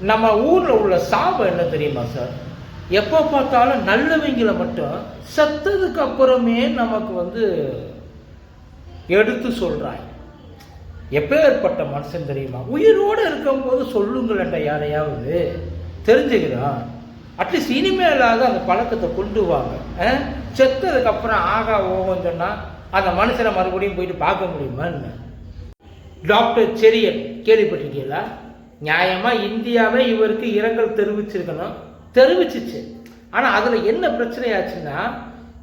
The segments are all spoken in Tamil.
நம்ம ஊரில் உள்ள சாபம் என்ன தெரியுமா சார் எப்போ பார்த்தாலும் நல்லவங்களை மட்டும் செத்ததுக்கு அப்புறமே நமக்கு வந்து எடுத்து சொல்கிறாங்க எப்பேற்பட்ட மனுஷன் தெரியுமா? உயிரோடு இருக்கும்போது சொல்லுங்களேன்டா யாரையாவது. தெரிஞ்சுக்கிறான் அட்லீஸ்ட் இனிமேலாவது அந்த பழக்கத்தை கொண்டு வாங்க. அஹ்? செத்ததுக்கு அப்புறம் ஆகா ஓகம் சொன்னால் அந்த மனுஷனை மறுபடியும் போயிட்டு பார்க்க முடியுமான்னு. டாக்டர் செரியன் கேள்விப்பட்டிருக்கீங்களா? நியாயமாக இந்தியாவே இவருக்கு இரங்கல் தெரிவிச்சிருக்கணும். தெரிவிச்சிச்சு. ஆனால் அதில் என்ன பிரச்சனையாச்சுன்னா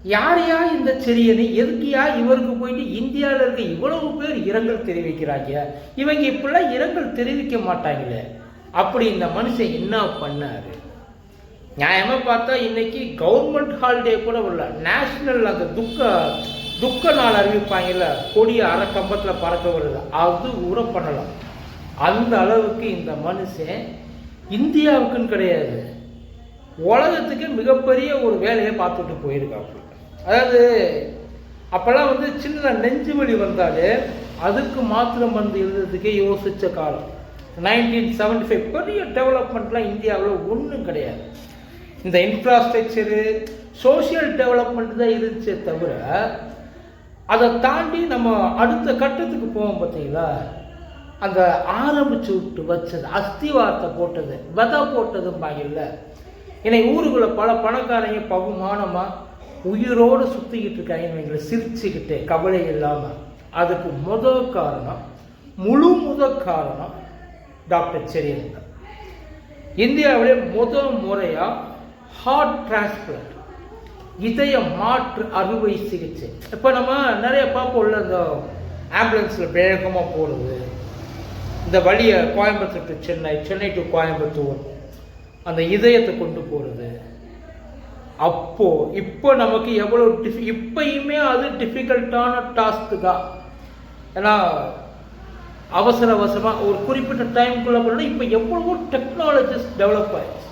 யாரையா இந்த செரியனை எதுக்கியா இவருக்கு போயிட்டு இந்தியாவில் இருக்க இவ்வளவு பேர் இரங்கல் தெரிவிக்கிறாங்க? இவங்க இப்படிலாம் இரங்கல் தெரிவிக்க மாட்டாங்களே. அப்படி இந்த மனுஷன் என்ன பண்ணாரு? நியாயமாக பார்த்தா இன்னைக்கு கவர்மெண்ட் ஹாலிடே கூட உள்ள நேஷ்னல் அந்த துக்க துக்க நாள் அறிவிப்பாங்கல்ல கொடியை அரை கம்பத்தில் பறக்க வருது. அது கூட பண்ணலாம். அந்த அளவுக்கு இந்த மனுஷன் இந்தியாவுக்குன்னு கிடையாது. உலகத்துக்கு மிகப்பெரிய ஒரு வேலையை பார்த்துட்டு போயிருக்காப்புல அதாவது அப்போல்லாம் வந்து சின்ன நெஞ்சு வலி வந்தாலே அதுக்கு மாத்திரம் வந்து எழுதுறதுக்கே யோசித்த காலம். நைன்டீன் செவன்டி ஃபைவ் பெரிய டெவலப்மெண்ட்லாம் இந்தியாவில் ஒன்றும் கிடையாது. இந்த இன்ஃப்ராஸ்ட்ரக்சரு சோஷியல் டெவலப்மெண்ட் தான் இருந்துச்சே தவிர அதை தாண்டி நம்ம அடுத்த கட்டத்துக்கு போவோம் பார்த்தீங்களா? அந்த ஆரம்பிச்சு விட்டு வச்சது அஸ்திவாரத்தை போட்டது விதை போட்டதும்பாங்கல்ல இன்னைக்கு ஊருக்குள்ள பல பணக்காரங்க பகுமானமாக உயிரோடு சுற்றிக்கிட்டு இருக்காங்க. எங்களை சிரிச்சுக்கிட்டு கவலை இல்லாமல் அதுக்கு முத காரணம் முழு முதல் காரணம் டாக்டர் செரியன் தான் இந்தியாவிலே முதல் முறையாக ஹார்ட் டிரான்ஸ்பிளண்ட் இதய மாற்று அறுவை சிகிச்சை. இப்போ நம்ம நிறைய பார்ப்போம்ல இந்த ஆம்புலன்ஸில் வேகமாக போகிறது இந்த வழியை கோயம்புத்தூர் டு சென்னை சென்னை டு கோயம்புத்தூர் அந்த இதயத்தை கொண்டு போகிறது அப்போ இப்போ நமக்கு எவ்வளோ டிஃபி இப்பயுமே அது டிஃபிகல்ட்டான டாஸ்க்கு தான். ஏன்னா அவசர அவசரமாக ஒரு குறிப்பிட்ட டைமுக்குள்ளே போனால் இப்போ எவ்வளவோ டெக்னாலஜிஸ் டெவலப் ஆயிடுச்சு.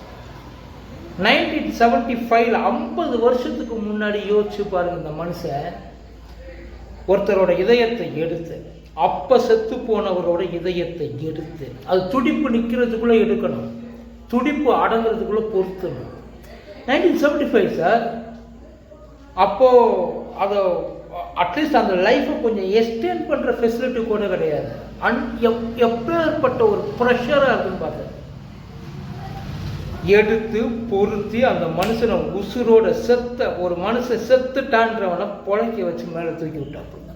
நைன்டீன் செவன்டி ஃபைவ்ல ஐம்பது வருஷத்துக்கு முன்னாடி யோசிச்சு பாருங்க இந்த மனுஷன் ஒருத்தரோட இதயத்தை எடுத்து அப்போ செத்து போனவரோட இதயத்தை எடுத்து அது துடிப்பு நிற்கிறதுக்குள்ளே எடுக்கணும். துடிப்பு அடங்குறதுக்குள்ளே பொருத்தணும். நைன்டீன் செவன்டி ஃபைவ் சார் அப்போது அதை அட்லீஸ்ட் அந்த லைஃப்பை கொஞ்சம் எக்ஸ்டெண்ட் பண்ணுற ஃபெசிலிட்டி கூட கிடையாது. அன் எப் எப்பேற்பட்ட ஒரு ப்ரெஷராக இருக்குன்னு பார்த்தேன். எடுத்து பொருத்தி அந்த மனுஷனை உசுரோட செத்த ஒரு மனுஷன் செத்துட்டான்றவனை புழைக்க வச்சு மேலே தூக்கி விட்டாப்புல.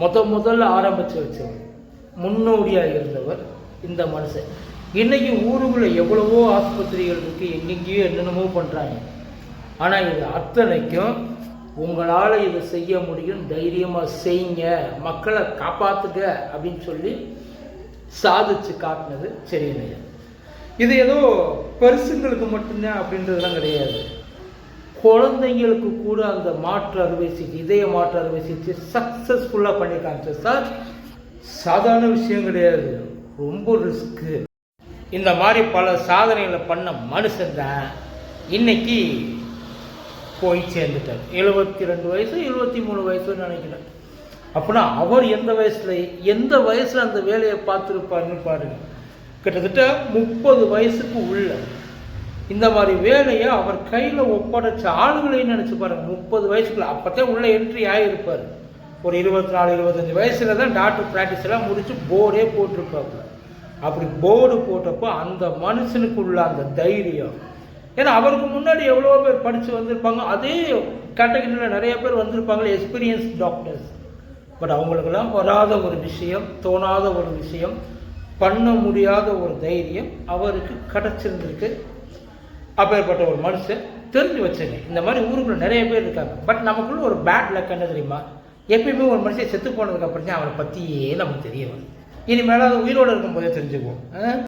முத முதல்ல ஆரம்பித்து வச்சவர் முன்னோடியாக இருந்தவர் இந்த மனுஷன். இன்னைக்கு ஊருக்குள்ளே எவ்வளவோ ஆஸ்பத்திரிகள் இருக்குது எங்கெங்கேயோ என்னென்னமோ பண்ணுறாங்க ஆனால் இது அத்தனைக்கும் உங்களால் இதை செய்ய முடியும் தைரியமாக செய்யுங்க மக்களை காப்பாற்றுங்க அப்படின்னு சொல்லி சாதிச்சு காட்டினது சரியில்லையா இது ஏதோ பெருசுங்களுக்கு மட்டும்தான் அப்படின்றதெல்லாம் கிடையாது. குழந்தைங்களுக்கு கூட அந்த மாற்று அறுவை சிகிச்சை இதய மாற்று அறுவை சிகிச்சை சக்ஸஸ்ஃபுல்லாக பண்ணி காமிச்சேன் சார் சாதாரண விஷயம் கிடையாது. ரொம்ப ரிஸ்க்கு இந்த மாதிரி பல சாதனைகளை பண்ண மனுஷன் தான் இன்னைக்கு போய் சேர்ந்துட்டார். எழுபத்தி ரெண்டு வயசு எழுபத்தி மூணு வயசுன்னு நினைக்கிறேன். அப்படின்னா அவர் எந்த வயசில் எந்த வயசில் அந்த வேலையை பார்த்துருப்பாருன்னு பாருங்க. கிட்டத்தட்ட முப்பது வயசுக்கு உள்ள இந்த மாதிரி வேலையை அவர் கையில் ஒப்படைச்ச ஆளுங்களையும் நினச்சி பாருங்க. முப்பது வயசுக்குள்ள அப்போத்தான் உள்ளே என்ட்ரி ஆகியிருப்பார் ஒரு இருபத்தி நாலு இருபத்தஞ்சி வயசுல தான் டாக்டர் ப்ராக்டிஸ் எல்லாம் முடித்து போர்டே போட்டிருப்பாப்புல. அப்படி போர்டு போட்டப்போ அந்த மனுஷனுக்குள்ள அந்த தைரியம். ஏன்னா அவருக்கு முன்னாடி எவ்வளோ பேர் படித்து வந்திருப்பாங்க. அதே கேட்டகரியில் நிறைய பேர் வந்திருப்பாங்களே எக்ஸ்பீரியன்ஸ் டாக்டர்ஸ் பட் அவங்களுக்கெல்லாம் வராத ஒரு விஷயம் தோணாத ஒரு விஷயம் பண்ண முடியாத ஒரு தைரியம் அவருக்கு கிடச்சிருந்துருக்கு. அப்பேற்பட்ட ஒரு மனுஷன் தெரிஞ்சு வச்சுங்க. இந்த மாதிரி ஊருக்குள்ள நிறைய பேர் இருக்காங்க. பட் நமக்குள்ள ஒரு பேட் லக் என்ன தெரியுமா? எப்பயுமே ஒரு மனுஷன் செத்து போனதுக்கு அப்புறம் தான் பற்றியே நமக்கு தெரிய வரும். இனிமேலாவது உயிரோடு இருக்கும்போதே தெரிஞ்சுக்குவோம். ஆ?